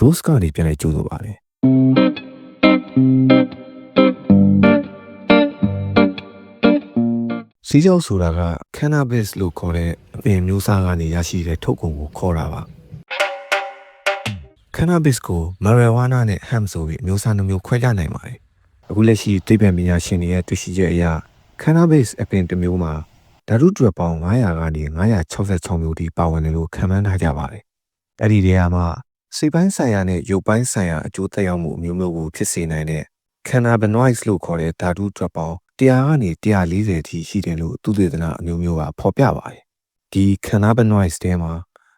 Rose ကနေပြန်လဲကြိုးဆိုပါတယ်စီးကြောက်ဆိုတာက cannabis လို့ခေါ်တဲ့အပင်မျိုးစားကနေရရှိတဲ့ထုတ်ကုန်ကိုခေါ်တာပါ cannabis ကို marijuana နဲ့ hemp ဆိုပြီးအမျိုးအစားနှမျိုးခွဲခြားနိုင်ပါတယ်အခုလက်ရှိသိပ္ပံပညာရှင်တွေရဲ့တွေ့ရှိချက်အရ cannabis အပင်တစ်မျိုးမှာဓာတုတွက်ပေါင်း900ကနေ966မျိုးထိပါဝင်တယ်လို့ခန့်မှန်းထားကြပါတယ်အဲ့ဒီနေရာမှာ စိတ်ပိုင်းဆိုင်ရာနဲ့ရုပ်ပိုင်းဆိုင်ရာအကျိုးသက်ရောက်မှုအမျိုးမျိုးကိုဖြစ်စေနိုင်တဲ့ cannabinoids လို့ခေါ်တဲ့ဓာတုတွက်ပေါင်း100ကနေ140ထိရှိတယ်လို့သုတေသနအမျိုးမျိုးကဖော်ပြပါတယ်ဒီ cannabinoids ထဲမှာ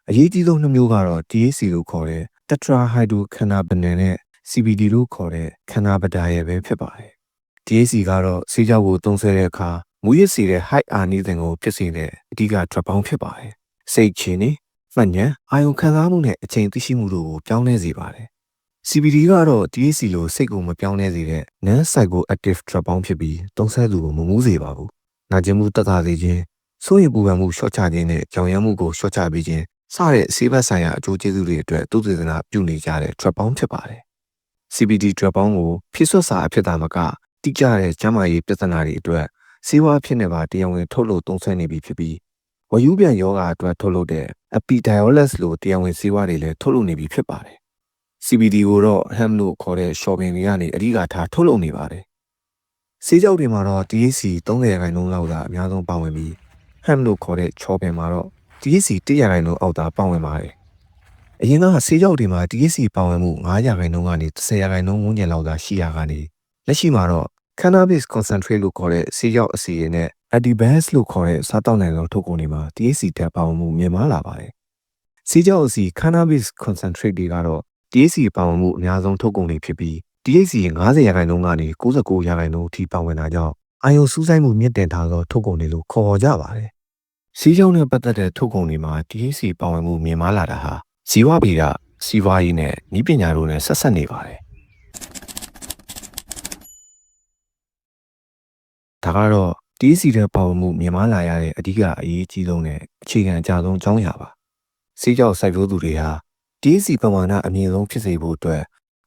အရေးကြီးဆုံးနှစ်မျိုးကတော့ THC လို့ခေါ်တဲ့ tetrahydrocannabinol နဲ့ CBD လို့ခေါ်တဲ့ cannabidiol ပဲဖြစ်ပါတယ် THC ကတော့ဆေးကြောကိုသုံးဆွဲတဲ့အခါမူရစ်စေတဲ့ high အာနိသင်ကိုဖြစ်စေတဲ့အဓိက drug ပေါင်းဖြစ်ပါတယ်စိတ်ချင်းနေ မှတ်ဉဏ်အာယုံခံစားမှုနဲ့အချိန်သိရှိမှုတို့ကိုပြောင်းလဲစေပါတယ် CBD ကတော့ THC လိုစိတ်ကိုမပြောင်းလဲစေတဲ့ non psychoactive drug ပေါင်းဖြစ်ပြီးသုံးဆသူကိုမမူးစေပါဘူး။နာကျင်မှုတက်တာစေခြင်းစိုးရိမ်ပူပန်မှုလျှော့ချခြင်းနဲ့ကြောင်ရမ်းမှုကိုလျှော့ချပေးခြင်းစတဲ့ဆေးဘက်ဆိုင်ရာအကျိုးကျေးဇူးတွေအတွက်သုတေသနပြုနေကြတဲ့ drug ပေါင်းဖြစ်ပါတယ်။ CBD drug ပေါင်းကိုဖြစ်ဆွတ်စာအဖြစ်သာမကတိကျတဲ့ကျန်းမာရေးပြဿနာတွေအတွက်ဆေးဝါးဖြစ်နေပါတရားဝင်ထုတ်လို့သုံးဆွဲနေပြီဖြစ်ပြီး ဝယူပြန်ယောဂအတွက်ထုတ်လုပ်တဲ့ Epidiolex လိုတရားဝင်ဆေးဝါးတွေလည်းထုတ်လုပ်နေပြီဖြစ်ပါတယ်။ CBD ကိုတော့ hemp လို့ခေါ်တဲ့ shopping တွေကနေအဓိကထားထုတ်လုပ်နေပါတယ်။ဆေးကြောက်တွေမှာတော့ THC 30ရာခိုင်နှုန်းလောက်သာအများဆုံးပါဝင်ပြီး hemp လို့ခေါ်တဲ့ shopping မှာတော့ THC 100ရာခိုင်နှုန်းအောက်သာပါဝင်ပါတယ်။အရင်ကဆေးကြောက်တွေမှာ THC ပါဝင်မှု9ရာခိုင်နှုန်းကနေ10ရာခိုင်နှုန်းဝန်းကျင်လောက်သာရှိရာကနေလက်ရှိမှာတော့ cannabis concentrate လို့ခေါ်တဲ့ဆေးကြောက်အစီအရင်နဲ့ Adibas လို့ခေါ်တဲ့စားတောက်နိုင်သောထုတ်ကုန်တွေမှာ THC ဓာတ်ပါဝင်မှုမြင့်မားလာပါတယ်။ဆေးကြောက်အစီ cannabis concentrate တွေကတော့ THC ပါဝင်မှုအများဆုံးထုတ်ကုန်တွေဖြစ်ပြီး THC 90ရာခိုင်နှုန်းကနေ69ရာခိုင်နှုန်းအထိပါဝင်တာကြောင့်အာယုံစူးစိုက်မှုမြင့်တင်ထားသောထုတ်ကုန်တွေလို့ခေါ်ကြပါတယ်။စီးကြောင်းနဲ့ပတ်သက်တဲ့ထုတ်ကုန်တွေမှာ THC ပါဝင်မှုမြင့်မားလာတာဟာဇီဝဗေဒစီးပွားရေးနဲ့ဤပညာတို့နဲ့ဆက်ဆက်နေပါတယ်။ဒါကတော့ THC တဲ့ပါဝင်မှုမြင့်မားလာရတဲ့အဓိကအရေးကြီးဆုံးနဲ့အခြေခံအကြဆုံးအကြောင်းအရာပါ။စီးကြောက်စိုက်ပျိုးသူတွေဟာ THC ပမာဏအမြင့်ဆုံးဖြစ်စေဖို့အတွက်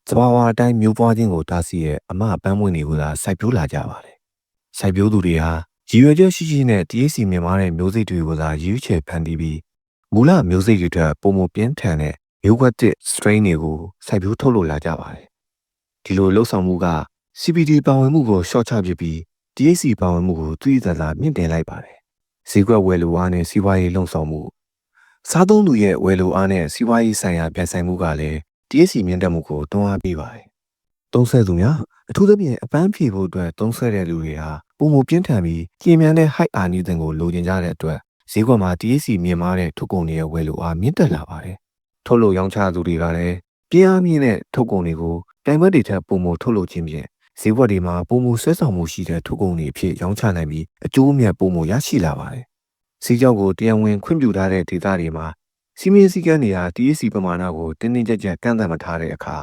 သဘာဝအတိုင်းမျိုးပွားခြင်းကိုတားဆီးရဲ့အမပန်းမွင့်တွေကိုသာစိုက်ပျိုးလာကြပါတယ်။စိုက်ပျိုးသူတွေဟာရည်ရွယ်ချက်ရှိရှိနဲ့ THC မြင်မာတဲ့မျိုးစိတ်တွေကိုသာရွေးချယ်ဖန်တီးပြီးမူလမျိုးစိတ်တွေထက်ပုံမပြင်းထန်တဲ့မျိုးကွက်တစ် strain တွေကိုစိုက်ပျိုးထုတ်လုပ်လာကြပါတယ်။ဒီလိုလှုပ်ဆောင်မှုက CBD ပါဝင်မှုကိုရှော့ချပစ်ပြီး THC ပါဝင်မှုကိုသိသိသာသာမြင့်တင်လိုက်ပါတယ်။ဈေးကွက်ဝယ်လိုအားနဲ့စီးပွားရေးလှုံ့ဆော်မှုစားသုံးသူရဲ့ဝယ်လိုအားနဲ့စီးပွားရေးဆိုင်ရာပြိုင်ဆိုင်မှုကလည်း THC မြင့်တက်မှုကိုတွန်းအားပေးပါတယ်။သုံးဆသူများအထူးသဖြင့်အပန်းဖြေဖို့အတွက်သုံးဆတဲ့လူတွေဟာပုံမပြင်းထန်ပြီးကျင်းမြန်တဲ့ height အာနိသင်ကိုလိုချင်ကြတဲ့အတွက်ဈေးကွက်မှာ THC မြင့်မားတဲ့ထုတ်ကုန်တွေရဲ့ဝယ်လိုအားမြင့်တက်လာပါတယ်။ထုတ်လို့ရောင်းချသူတွေကလည်းပြင်းအားမြင့်တဲ့ထုတ်ကုန်တွေကိုတိုင်ဘက်တွေထက်ပုံမထုတ်လို့ခြင်းဖြင့် ဈေးကွက်တွေမှာပုံမဆွဲဆောင်မှုရှိတဲ့ထုတ်ကုန်တွေအဖြစ်ရောင်းချနိုင်ပြီးအကျိုးအမြတ်ပုံမရရှိလာပါတယ်။စီးကြောက်ကိုတရားဝင်ခွင့်ပြုထားတဲ့ဒေသတွေမှာစီမင်းစည်းကမ်းတွေဟာ THC ပမာဏကိုတင်းတင်းကြပ်ကြပ်ကန့်သတ်မထားတဲ့အခါ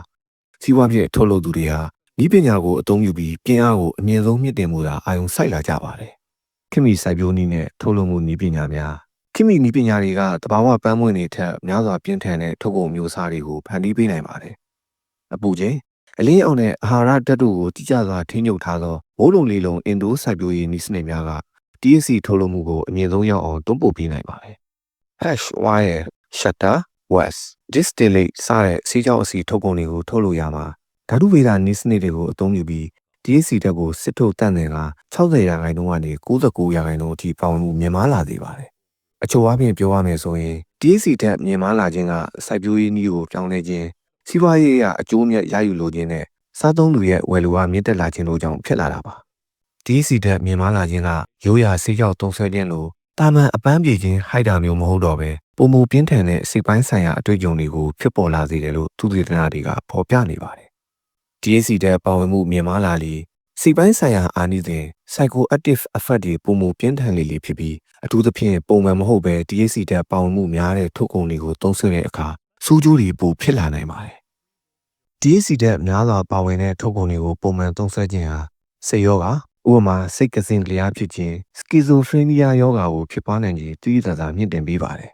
စီးပွားဖြစ်ထုတ်လုပ်သူတွေဟာဤပညာကိုအသုံးပြုပြီးပြင်းအားကိုအမြင့်ဆုံးမြင့်တင်မှုသာအာရုံစိုက်လာကြပါတယ်။ခင်မီစိုက်ပျိုးနည်းနဲ့ထုတ်လုပ်မှုနည်းပညာများခင်မီနည်းပညာတွေကတဘာဝပန်းမွင့်တွေထက်များစွာပြင်းထန်တဲ့ထုတ်ကုန်မျိုးစားတွေကိုဖန်တီးပေးနိုင်ပါတယ်။အပူချိန် အလင်းအောင်တဲ့အာဟာရဓာတ်တို့ကိုတိကျစွာထိန်းချုပ်ထားသောမိုးလုံလေလုံအင်ဒိုစိုက်ပျိုးရေးနည်းစနစ်များက THC ထုတ်လုပ်မှုကိုအမြင့်ဆုံးရောက်အောင်တွန်းပို့ပေးနိုင်ပါတယ်။ #wire shutter west distillate စတဲ့ဆေးကြောအစီထုတ်ကုန်တွေကိုထုတ်လို့ရမှာဓာတုဗေဒနည်းစနစ်တွေကိုအသုံးပြုပြီး THC ဓာတ်ကိုစစ်ထုတ်တန့်တယ်က60ရာခိုင်နှုန်းကနေ69ရာခိုင်နှုန်းအထိပေါင်မှုမြင့်မားလာသေးပါတယ်။အချို့အပြင်ပြောရမယ်ဆိုရင် THC ဓာတ်မြင့်မားလာခြင်းကစိုက်ပျိုးရေးနည်းကိုပြောင်းလဲခြင်း စီးပွားရေးအရအကျိုးအမြတ်ရယူလိုခြင်းနဲ့စားသုံးသူရဲ့ဝယ်လိုအားမြင့်တက်လာခြင်းတို့ကြောင့်ဖြစ်လာတာပါ။ THC ဓာတ်မြင့်မားလာခြင်းကရိုးရာဆေးကြောသုံးဆွဲခြင်းလိုတာမန်အပန်းပြေခြင်းဟိုက်တာမျိုးမဟုတ်တော့ပဲပုံမူပြင်းထန်တဲ့စိတ်ပိုင်းဆိုင်ရာအတွေ့အကြုံတွေကိုဖြစ်ပေါ်လာစေတယ်လို့သူသေသနာတွေကဖော်ပြနေပါတယ်။ DAC တဲ့ပါဝင်မှုမြင်မာလာလေစိတ်ပိုင်းဆိုင်ရာအာနိသင် psychoactive effect တွေပုံမူပြင်းထန်လေလေဖြစ်ပြီးအထူးသဖြင့်ပုံမှန်မဟုတ်ပဲ DAC တဲ့ပါဝင်မှုများတဲ့ထုတ်ကုန်တွေကိုသုံးစွဲတဲ့အခါ စူးကျိုးတွေပိုဖြစ်လာနိုင်ပါတယ်။ DAC တဲ့များစွာပါဝင်တဲ့ထုတ်ကုန်တွေကိုပုံမှန်သုံးစွဲခြင်းဟာစိတ်ယောဂဥပမာစိတ်ကစင်လျားဖြစ်ခြင်း schizophrenia ယောဂါကိုဖြစ်ပွားနိုင်ခြင်းတိတိကျကျမြင့်တင်ပေးပါတယ်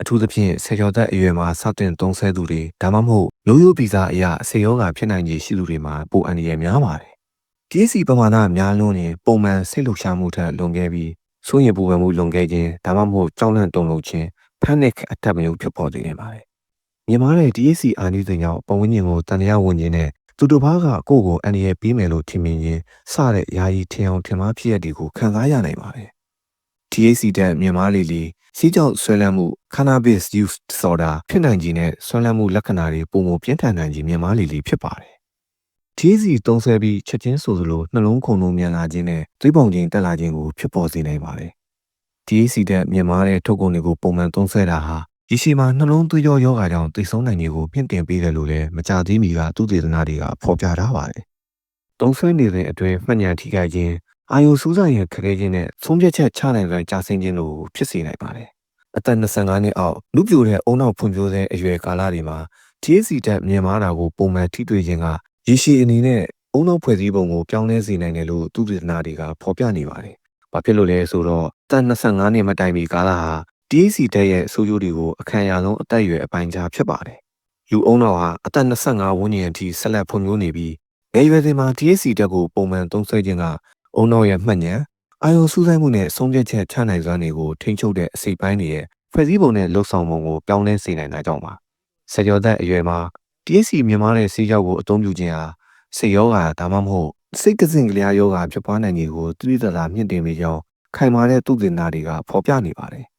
အထူးသဖြင့်ဆေကျော်သက်အရွယ်မှာစတင်သုံးဆဲသူတွေဒါမှမဟုတ်ရိုးရိုးဗီဇအရာဆေယောဂါဖြစ်နိုင်ခြေရှိသူတွေမှာပိုအန္တရာယ်များပါတယ်။ TSC ပမာဏများလွန်းရင်ပုံမှန်စိတ်လှုပ်ရှားမှုထက်လွန်ခဲ့ပြီးစိုးရိမ်ပူပန်မှုလွန်ခဲ့ခြင်းဒါမှမဟုတ်ကြောက်လန့်တုန်လှုပ်ခြင်း panic attack မျိုးဖြစ်ပေါ်စေနိုင်ပါတယ်။ မြန်မာတဲ့ TSC အာနိသင်ကြောင့်ပုံဝန်းကျင်ကိုတန်တရားဝင်ခြင်းနဲ့သူတို့ဘာကကိုယ့်ကိုအန္တရာယ်ပေးမယ်လို့ထင်မြင်ခြင်းစတဲ့ယာယီထင်အောင်ထင်မှားဖြစ်ရတဲ့ကိုခံစားရနိုင်ပါတယ်။ THC တက်မြန်မာလီလီစီးကြောင့်ဆွဲလန်းမှု cannabis use disorder ဖြစ်နိုင်ခြင်းနဲ့ဆွဲလန်းမှုလက္ခဏာတွေပုံမပြင်းထန်နိုင်ခြင်းမြန်မာလီလီဖြစ်ပါတယ်။ THC သုံးဆွဲပြီးချက်ချင်းဆိုသလိုနှလုံးခုန်လုံးမြန်လာခြင်းနဲ့သွေးပုံချင်းတက်လာခြင်းကိုဖြစ်ပေါ်စေနိုင်ပါတယ်။ THC တက်မြန်မာတဲ့ထုတ်ကုန်တွေကိုပုံမှန်သုံးဆွဲတာဟာ ဒီရှိမှာနှလုံးသွေးကြောယောဂါကြောင့်သိဆုံးနိုင်ခြင်းကိုမြင့်တင်ပေးတယ်လို့လည်းမကြသေးမီကသူတေသနာတွေကဖော်ပြထားပါတယ်။သုံးဆွဲနေတဲ့အတွင်းမှတ်ဉာဏ်ထိခိုက်ခြင်းအာယုစူးစိုက်ရန်ခက်ခဲခြင်းနဲ့ဆုံးဖြတ်ချက်ချနိုင်စွမ်းကြာဆင်းခြင်းတို့ဖြစ်စေနိုင်ပါတယ်။အသက်25နှစ်အောက်လူပြိုတဲ့အုံနောက်ဖွံ့ဖြိုးတဲ့အရွယ်ကာလတွေမှာ THC တက်မြန်မာတာကိုပုံမှန်ထိတွေ့ခြင်းကရရှိအနေနဲ့အုံနောက်ဖွဲ့စည်းပုံကိုပြောင်းလဲစေနိုင်တယ်လို့သူတေသနာတွေကဖော်ပြနေပါတယ်။ဘာဖြစ်လို့လဲဆိုတော့သက်25နှစ်မတိုင်မီကာလဟာ THC တက်ရဲ့ဆိုးကျိုးတွေကိုအခမ်းအနားဆုံးအသက်အရွယ်အပိုင်းခြားဖြစ်ပါတယ်။လူအုံနောက်ဟာအသက်25ဝန်းကျင်အထိဆက်လက်ဖွံ့ဖြိုးနေပြီးငယ်ရွယ်စဉ်မှာ THC တက်ကိုပုံမှန်သုံးစွဲခြင်းကအုံနောက်ရဲ့မှတ်ဉာဏ်အာယုံစူးစိုက်မှုနဲ့ဆုံးဖြတ်ချက်ချနိုင်စွမ်းတွေကိုထိန်းချုပ်တဲ့အစိပ်ပိုင်းတွေရဲ့ဖွဲ့စည်းပုံနဲ့လှုပ်ဆောင်ပုံကိုပြောင်းလဲစေနိုင်တာကြောင့်ပါ။ဆယ်ကျော်သက်အရွယ်မှာ THC မြန်မာတဲ့ဆေးကြောက်ကိုအသုံးပြုခြင်းဟာစိတ်ယောဂါဒါမှမဟုတ်စိတ်ကစင်ကလျားယောဂါဖြစ်ပွားနိုင်ခြေကိုတိတိကျကျမြင့်တင်ပေးကြောင်းခိုင်မာတဲ့သုတေသနတွေကဖော်ပြနေပါတယ်။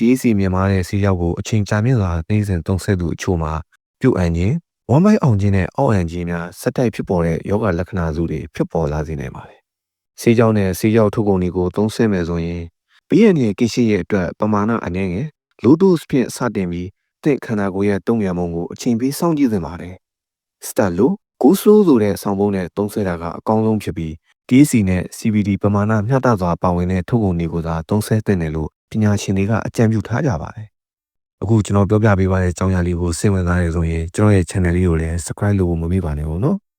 THC မြန်မာတဲ့ဆေးကြောက်ကိုအချိန်ကြာမြင့်စွာနှိမ့်စင်သုံးဆက်သူအချို့မှာပြုတ်အန်ခြင်းဝမ်းပိုင်းအောင်ခြင်းနဲ့အောက်အန်ခြင်းများစက်တိုက်ဖြစ်ပေါ်တဲ့ယောဂလက္ခဏာစုတွေဖြစ်ပေါ်လာစေနိုင်ပါတယ်။ဆေးကြောင့်နဲ့ဆေးကြောက်ထုတ်ကုန်တွေကိုသုံးဆမယ်ဆိုရင်ဘေးရန်ရဲ့ကိရှိရဲ့အတွက်ပမာဏအနည်းငယ် low dose ဖြင့်စတင်ပြီးတင့်ခန္ဓာကိုယ်ရဲ့တုံ့ပြန်မှုကိုအချိန်ပေးစောင့်ကြည့်သင့်ပါတယ်။ stat လို့ go slow ဆိုတဲ့ဆောင်းပုံးနဲ့သုံးဆွဲတာကအကောင်းဆုံးဖြစ်ပြီး DSC နဲ့ CBD ပမာဏမျှတစွာပါဝင်တဲ့ထုတ်ကုန်တွေကိုသာသုံးဆွဲသင့်တယ်လို့ ပညာရှင်တွေကအကြံပြုထားကြပါတယ်။အခုကျွန်တော်ပြောပြပေးပါတဲ့အကြောင်းအရာလေးကိုစိတ်ဝင်စားနေဆိုရင်ကျွန်တော်ရဲ့ channel လေးကိုလည်း subscribe လုပ်ဖို့မမေ့ပါနဲ့ဘူးနော်။